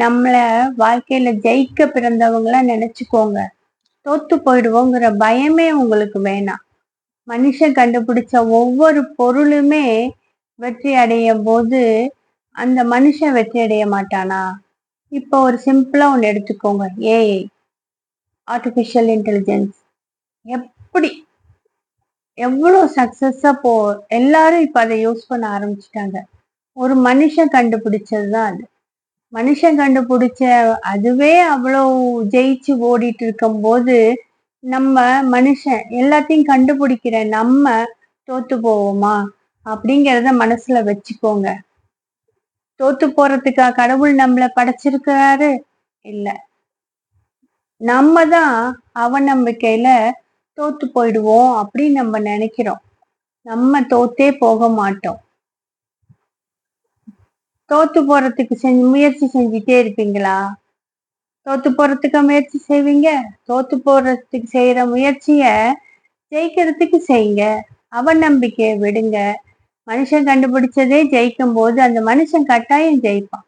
நம்மள வாழ்க்கையில ஜெயிக்க பிறந்தவங்கள நினைச்சுக்கோங்க. தோத்து போயிடுவோங்கிற பயமே உங்களுக்கு வேணாம். மனுஷன் கண்டுபிடிச்ச ஒவ்வொரு பொருளுமே வெற்றி அடையும் போது அந்த மனுஷன் வெற்றி அடைய மாட்டானா? இப்போ ஒரு சிம்பிளா ஒன்று எடுத்துக்கோங்க. ஏஐ ஆர்டிஃபிஷியல் இன்டெலிஜென்ஸ் எப்படி? எவ்வளோ சக்சஸா போ எல்லாரும் இப்போ அதை யூஸ் பண்ண ஆரம்பிச்சிட்டாங்க. ஒரு மனுஷன் கண்டுபிடிச்சது தான் அது. மனுஷன் கண்டுபிடிச்ச அதுவே அவ்வளோ ஜெயிச்சு ஓடிட்டு இருக்கும்போது நம்ம மனுஷன் எல்லாத்தையும் கண்டுபிடிக்கிற நம்ம தோத்து போவோமா? அப்படிங்கிறத மனசுல வச்சுக்கோங்க. தோத்து போறதுக்கா கடவுள் நம்மள படைச்சிருக்கிறாரு? இல்ல. நம்ம தான் அவநம்பிக்கையில தோத்து போயிடுவோம் அப்படின்னு நம்ம நினைக்கிறோம். நம்ம தோத்தே போக மாட்டோம். தோத்து போறதுக்கு செஞ்சு முயற்சி செஞ்சுட்டே இருப்பீங்களா? தோத்து போறதுக்கு முயற்சி செய்வீங்க? தோத்து போறதுக்கு செய்யற முயற்சிய ஜெயிக்கிறதுக்கு செய்யுங்க அவநம்பிக்கையை விடுங்க. மனுஷன் கண்டுபிடிச்சதே ஜெயிக்கும் போது அந்த மனுஷன் கட்டாயம் ஜெயிப்பான்.